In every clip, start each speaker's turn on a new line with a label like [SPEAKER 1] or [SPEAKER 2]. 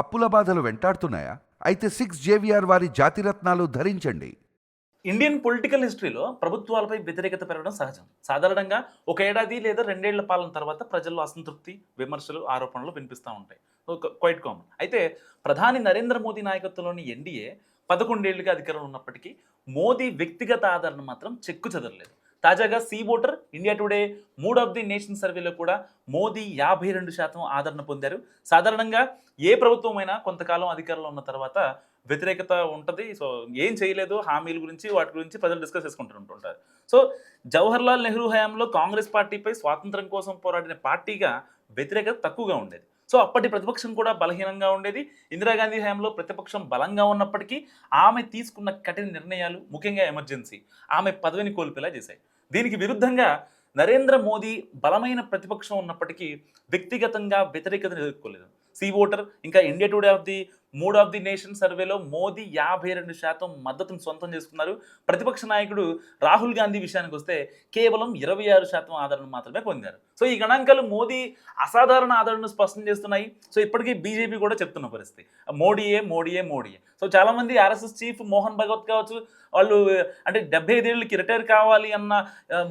[SPEAKER 1] అప్పుల బాధలు వెంటాడుతున్నాయా? అయితే సిక్స్ జేవిఆర్ వారి జాతిరత్నాలు ధరించండి.
[SPEAKER 2] ఇండియన్ పొలిటికల్ హిస్టరీలో ప్రభుత్వాలపై వ్యతిరేకత పెరగడం సహజం. సాధారణంగా ఒక ఏడాది లేదా రెండేళ్ళ పాలన తర్వాత ప్రజల్లో అసంతృప్తి విమర్శలు ఆరోపణలు వినిపిస్తూ ఉంటాయి. Quite common. అయితే ప్రధాని నరేంద్ర మోదీ నాయకత్వంలోని ఎన్డీఏ పదకొండేళ్ళుగా అధికారంలో ఉన్నప్పటికీ మోదీ వ్యక్తిగత ఆదరణ మాత్రం చెక్కు చెదరలేదు. తాజాగా C voter India Today mood of the nation సర్వేలో కూడా మోదీ యాభై రెండు శాతం ఆదరణ పొందారు. సాధారణంగా ఏ ప్రభుత్వమైనా కొంతకాలం అధికారంలో ఉన్న తర్వాత వ్యతిరేకత ఉంటుంది. సో ఏం చేయలేదు. హామీల గురించి వాటి గురించి ప్రజలు డిస్కస్ చేసుకుంటూ ఉంటుంటారు సో జవహర్లాల్ నెహ్రూ హయాంలో కాంగ్రెస్ పార్టీపై స్వాతంత్రం కోసం పోరాడిన పార్టీగా వ్యతిరేకత తక్కువగా ఉండేది. సో అప్పటి ప్రతిపక్షం కూడా బలహీనంగా ఉండేది. ఇందిరాగాంధీ హయాంలో ప్రతిపక్షం బలంగా ఉన్నప్పటికీ ఆమె తీసుకున్న కఠిన నిర్ణయాలు ముఖ్యంగా ఎమర్జెన్సీ. ఆమె పదవిని కోల్పేలా చేశాయి. దీనికి విరుద్ధంగా నరేంద్ర మోదీ బలమైన ప్రతిపక్షం ఉన్నప్పటికీ వ్యక్తిగతంగా వ్యతిరేకతను ఎదుర్కోలేదు. సీ ఓటర్ ఇంకా India Today of the mood of the nation సర్వేలో మోదీ యాభై రెండు శాతం మద్దతును సొంతం చేసుకున్నారు. ప్రతిపక్ష నాయకుడు రాహుల్ గాంధీ విషయానికి వస్తే కేవలం ఇరవై ఆరు శాతం ఆదరణ మాత్రమే పొందారు. సో ఈ గణాంకాలు మోదీ అసాధారణ ఆదరణను స్పష్టం చేస్తున్నాయి. సో ఇప్పటికీ బీజేపీ కూడా చెప్తున్న పరిస్థితి. మోడీయే మోడీయే మోడీయే. సో చాలామంది ఆర్ఎస్ఎస్ చీఫ్ మోహన్ భగవత్ కావచ్చు వాళ్ళు అంటే డెబ్బై ఐదేళ్ళకి రిటైర్ కావాలి అన్న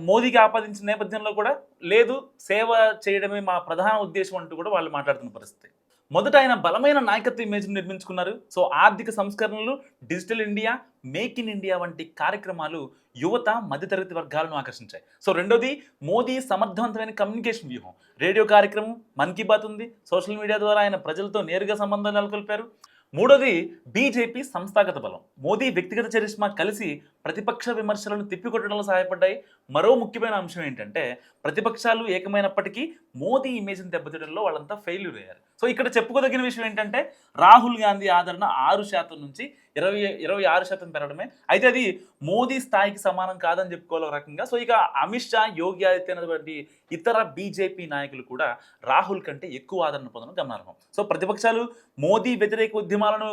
[SPEAKER 2] మోదీకి ఆపాదించిన నేపథ్యంలో కూడా లేదు సేవ చేయడమే మా ప్రధాన ఉద్దేశం అంటూ కూడా వాళ్ళు మాట్లాడుతున్న పరిస్థితి. మొదట ఆయన బలమైన నాయకత్వ ఇమేజ్ను నిర్మించుకున్నారు. సో ఆర్థిక సంస్కరణలు digital India make in India వంటి కార్యక్రమాలు యువత మధ్యతరగతి వర్గాలను ఆకర్షించాయి. సో రెండోది మోదీ సమర్థవంతమైన కమ్యూనికేషన్ వ్యూహం. రేడియో కార్యక్రమం మన్ కీ బాత్ ఉంది. సోషల్ మీడియా ద్వారా ఆయన ప్రజలతో నేరుగా సంబంధాలు నెలకొల్పారు. మూడోది బీజేపీ సంస్థాగత బలం. మోదీ వ్యక్తిగత చరిష్మా కలిసి ప్రతిపక్ష విమర్శలను తిప్పికొట్టడంలో సహాయపడ్డాయి. మరో ముఖ్యమైన అంశం ఏంటంటే ప్రతిపక్షాలు ఏకమైనప్పటికీ మోదీ ఇమేజ్ని దెబ్బతీయడంలో వాళ్ళంతా ఫెయిల్యూర్ అయ్యారు. సో ఇక్కడ చెప్పుకోదగిన విషయం ఏంటంటే రాహుల్ గాంధీ ఆదరణ ఆరు శాతం నుంచి ఇరవై ఇరవై ఆరు శాతం పెరగడమే. అయితే అది మోదీ స్థాయికి సమానం కాదని చెప్పుకోవాలి రకంగా. సో ఇక అమిత్ షా యోగి ఆదిత్యనాథ్ వంటి ఇతర బీజేపీ నాయకులు కూడా రాహుల్ కంటే ఎక్కువ ఆదరణ పొందడం గమనార్హం. సో ప్రతిపక్షాలు మోదీ వ్యతిరేక ఉద్యమాలను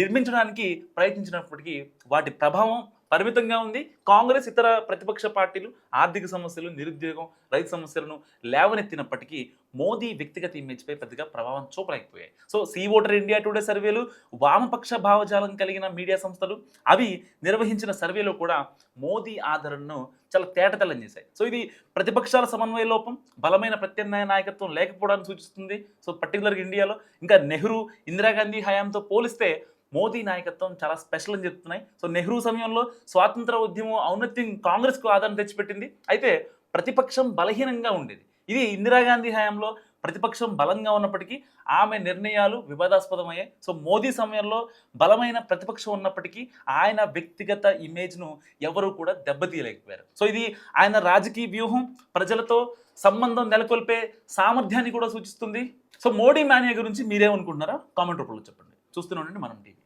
[SPEAKER 2] నిర్మించడానికి ప్రయత్నించినప్పటికీ వాటి ప్రభావం పరిమితంగా ఉంది. కాంగ్రెస్ ఇతర ప్రతిపక్ష పార్టీలు ఆర్థిక సమస్యలు నిరుద్యోగం రైతు సమస్యలను లేవనెత్తినప్పటికీ మోదీ వ్యక్తిగత ఇమేజ్పై పెద్దగా ప్రభావం చూపలేకపోయాయి. So C voter India Today సర్వేలు వామపక్ష భావజాలం కలిగిన మీడియా సంస్థలు అవి నిర్వహించిన సర్వేలో కూడా మోదీ ఆదరణను చాలా తేటతెల్లం చేశాయి. సో ఇది ప్రతిపక్షాల సమన్వయ లోపం బలమైన ప్రత్యామ్నాయ నాయకత్వం లేకపోవడాన్ని సూచిస్తుంది. సో పర్టికులర్గా ఇండియాలో. ఇంకా నెహ్రూ ఇందిరాగాంధీ హయాంతో పోలిస్తే మోదీ నాయకత్వం చాలా స్పెషల్ అని చెప్తున్నాయి. సో నెహ్రూ సమయంలో స్వాతంత్ర ఉద్యమం ఔన్నత్యం కాంగ్రెస్కు ఆదరణ తెచ్చిపెట్టింది. అయితే ప్రతిపక్షం బలహీనంగా ఉండేది. ఇది ఇందిరాగాంధీ హయాంలో ప్రతిపక్షం బలంగా ఉన్నప్పటికీ ఆమె నిర్ణయాలు వివాదాస్పదమయ్యాయి. సో మోదీ సమయంలో బలమైన ప్రతిపక్షం ఉన్నప్పటికీ ఆయన వ్యక్తిగత ఇమేజ్ను ఎవరు కూడా దెబ్బతీయలేకపోయారు. సో ఇది ఆయన రాజకీయ వ్యూహం ప్రజలతో సంబంధం నెలకొల్పే సామర్థ్యాన్ని కూడా సూచిస్తుంది. సో మోడీ మానియా గురించి మీరేమనుకుంటున్నారా? కామెంట్ రూపంలో చెప్పండి. చూస్తూనే ఉండండి మనం టీవీ.